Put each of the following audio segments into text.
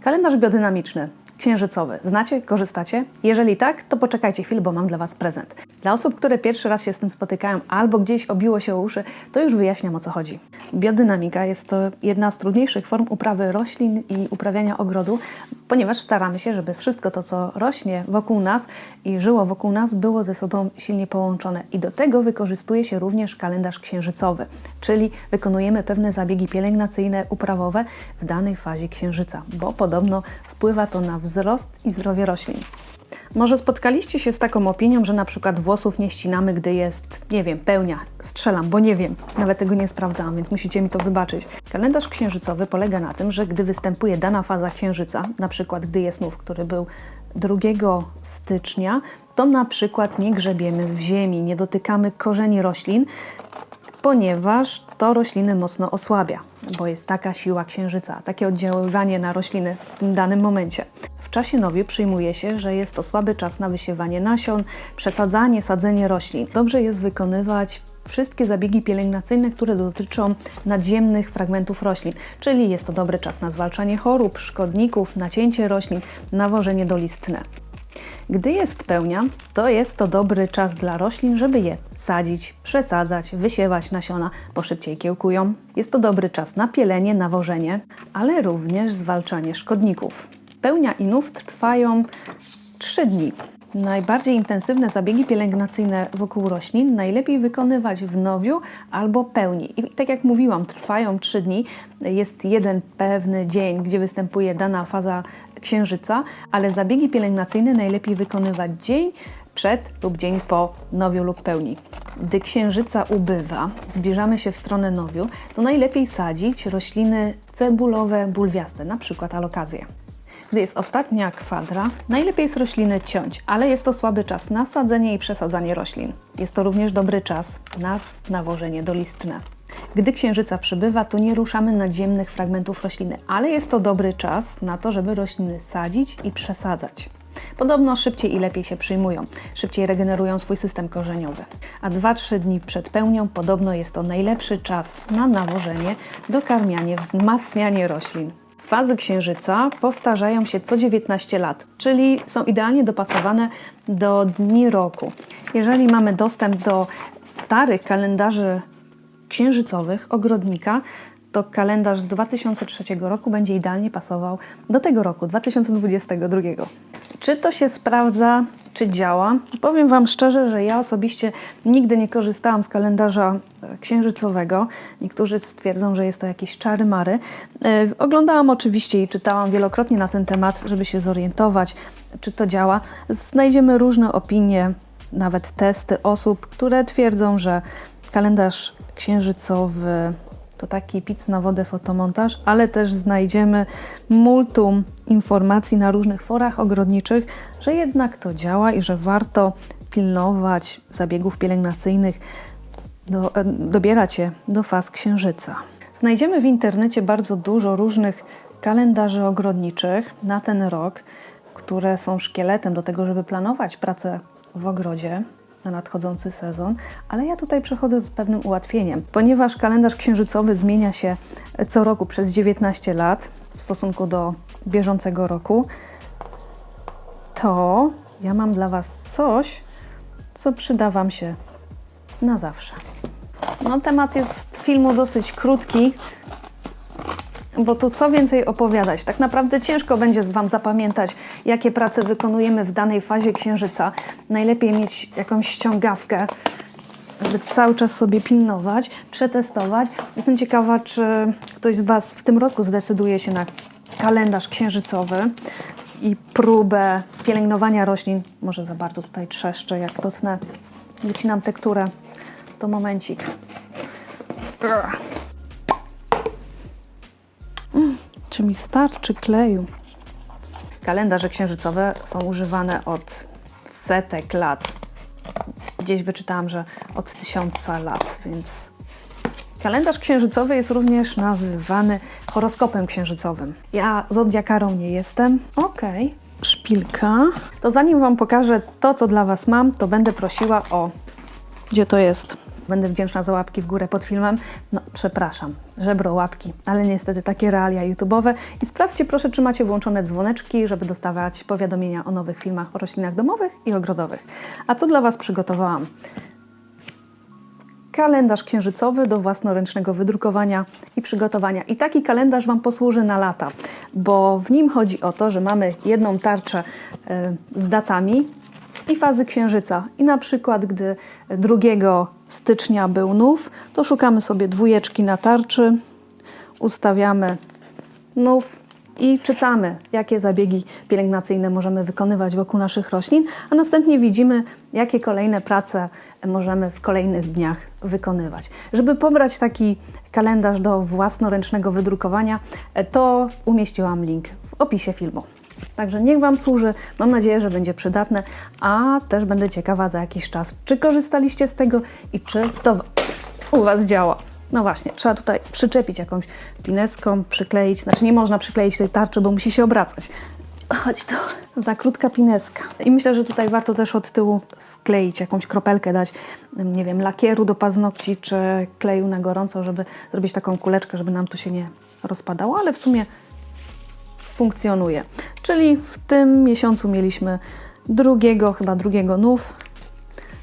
Kalendarz biodynamiczny, księżycowy. Znacie? Korzystacie? Jeżeli tak, to poczekajcie chwilę, bo mam dla Was prezent. Dla osób, które pierwszy raz się z tym spotykają albo gdzieś obiło się o uszy, to już wyjaśniam o co chodzi. Biodynamika jest to jedna z trudniejszych form uprawy roślin i uprawiania ogrodu, ponieważ staramy się, żeby wszystko to, co rośnie wokół nas i żyło wokół nas, było ze sobą silnie połączone. I do tego wykorzystuje się również kalendarz księżycowy, czyli wykonujemy pewne zabiegi pielęgnacyjne, uprawowe w danej fazie księżyca, bo podobno wpływa to na wzrost i zdrowie roślin. Może spotkaliście się z taką opinią, że na przykład włosów nie ścinamy, gdy jest, nie wiem, pełnia. Strzelam, bo nie wiem. Nawet tego nie sprawdzałam, więc musicie mi to wybaczyć. Kalendarz księżycowy polega na tym, że gdy występuje dana faza księżyca, na przykład gdy jest nów, który był 2 stycznia, to na przykład nie grzebiemy w ziemi, nie dotykamy korzeni roślin, ponieważ to rośliny mocno osłabia, bo jest taka siła księżyca, takie oddziaływanie na rośliny w tym danym momencie. W czasie nowiu przyjmuje się, że jest to słaby czas na wysiewanie nasion, przesadzanie, sadzenie roślin. Dobrze jest wykonywać wszystkie zabiegi pielęgnacyjne, które dotyczą nadziemnych fragmentów roślin, czyli jest to dobry czas na zwalczanie chorób, szkodników, nacięcie roślin, nawożenie dolistne. Gdy jest pełnia, to jest to dobry czas dla roślin, żeby je sadzić, przesadzać, wysiewać nasiona, bo szybciej kiełkują. Jest to dobry czas na pielenie, nawożenie, ale również zwalczanie szkodników. Pełnia i nów trwają 3 dni. Najbardziej intensywne zabiegi pielęgnacyjne wokół roślin najlepiej wykonywać w nowiu albo pełni. I tak jak mówiłam, trwają 3 dni. Jest jeden pewny dzień, gdzie występuje dana faza księżyca, ale zabiegi pielęgnacyjne najlepiej wykonywać dzień przed lub dzień po nowiu lub pełni. Gdy księżyca ubywa, zbliżamy się w stronę nowiu, to najlepiej sadzić rośliny cebulowe, bulwiaste, na przykład alokazję. Gdy jest ostatnia kwadra, najlepiej jest rośliny ciąć, ale jest to słaby czas na sadzenie i przesadzanie roślin. Jest to również dobry czas na nawożenie dolistne. Gdy księżyca przybywa, to nie ruszamy nadziemnych fragmentów rośliny, ale jest to dobry czas na to, żeby rośliny sadzić i przesadzać. Podobno szybciej i lepiej się przyjmują, szybciej regenerują swój system korzeniowy. A 2-3 dni przed pełnią podobno jest to najlepszy czas na nawożenie, dokarmianie, wzmacnianie roślin. Fazy księżyca powtarzają się co 19 lat, czyli są idealnie dopasowane do dni roku. Jeżeli mamy dostęp do starych kalendarzy księżycowych ogrodnika, to kalendarz z 2003 roku będzie idealnie pasował do tego roku, 2022. Czy to się sprawdza, czy działa? Powiem Wam szczerze, że ja osobiście nigdy nie korzystałam z kalendarza e, księżycowego. Niektórzy stwierdzą, że jest to jakieś czary mary. E, oglądałam oczywiście i czytałam wielokrotnie na ten temat, żeby się zorientować, czy to działa. Znajdziemy różne opinie, nawet testy osób, które twierdzą, że kalendarz księżycowy to taki pic na wodę fotomontaż, ale też znajdziemy multum informacji na różnych forach ogrodniczych, że jednak to działa i że warto pilnować zabiegów pielęgnacyjnych, do, e, dobierać je do faz księżyca. Znajdziemy w internecie bardzo dużo różnych kalendarzy ogrodniczych na ten rok, które są szkieletem do tego, żeby planować pracę w ogrodzie na nadchodzący sezon, ale ja tutaj przechodzę z pewnym ułatwieniem, ponieważ kalendarz księżycowy zmienia się co roku przez 19 lat w stosunku do bieżącego roku, to ja mam dla Was coś, co przyda Wam się na zawsze. No, temat jest filmu dosyć krótki, bo tu co więcej opowiadać. Tak naprawdę ciężko będzie Wam zapamiętać, jakie prace wykonujemy w danej fazie księżyca. Najlepiej mieć jakąś ściągawkę, żeby cały czas sobie pilnować, przetestować. Jestem ciekawa, czy ktoś z Was w tym roku zdecyduje się na kalendarz księżycowy i próbę pielęgnowania roślin. Może za bardzo tutaj trzeszczę, jak dotknę, wycinam tekturę. To momencik. Ugh. Czy mi starczy kleju? Kalendarze księżycowe są używane od setek lat. Gdzieś wyczytałam, że od tysiąca lat, więc kalendarz księżycowy jest również nazywany horoskopem księżycowym. Ja zodiakarą nie jestem. Okej. Okay. Szpilka. To zanim Wam pokażę to, co dla Was mam, to będę prosiła o... Gdzie to jest? Będę wdzięczna za łapki w górę pod filmem. No, przepraszam, żebro łapki, ale niestety takie realia YouTube'owe. I sprawdźcie proszę, czy macie włączone dzwoneczki, żeby dostawać powiadomienia o nowych filmach o roślinach domowych i ogrodowych. A co dla Was przygotowałam? kalendarz księżycowy do własnoręcznego wydrukowania i przygotowania. I taki kalendarz Wam posłuży na lata, bo w nim chodzi o to, że mamy jedną tarczę e, z datami i fazy księżyca. I na przykład, gdy 2 stycznia był nów, to szukamy sobie dwójeczki na tarczy, ustawiamy nów i czytamy, jakie zabiegi pielęgnacyjne możemy wykonywać wokół naszych roślin, a następnie widzimy, jakie kolejne prace możemy w kolejnych dniach wykonywać. Żeby pobrać taki kalendarz do własnoręcznego wydrukowania, to umieściłam link w opisie filmu. Także niech Wam służy. Mam nadzieję, że będzie przydatne, a też będę ciekawa za jakiś czas, czy korzystaliście z tego i czy to u Was działa. No właśnie, trzeba tutaj przyczepić jakąś pineską, przykleić. Znaczy nie można przykleić tej tarczy, bo musi się obracać. Chodź to, za krótka pineska. I myślę, że tutaj warto też od tyłu skleić jakąś kropelkę, dać, nie wiem, lakieru do paznokci, czy kleju na gorąco, żeby zrobić taką kuleczkę, żeby nam to się nie rozpadało, ale w sumie funkcjonuje. Czyli w tym miesiącu mieliśmy drugiego, chyba drugiego nów.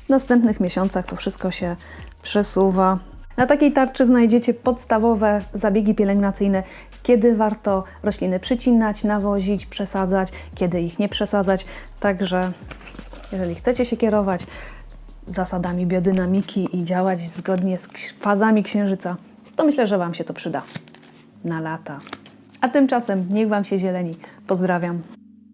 W następnych miesiącach to wszystko się przesuwa. Na takiej tarczy znajdziecie podstawowe zabiegi pielęgnacyjne, kiedy warto rośliny przycinać, nawozić, przesadzać, kiedy ich nie przesadzać. Także jeżeli chcecie się kierować zasadami biodynamiki i działać zgodnie z fazami księżyca, to myślę, że Wam się to przyda na lata. A tymczasem niech Wam się zieleni. Pozdrawiam.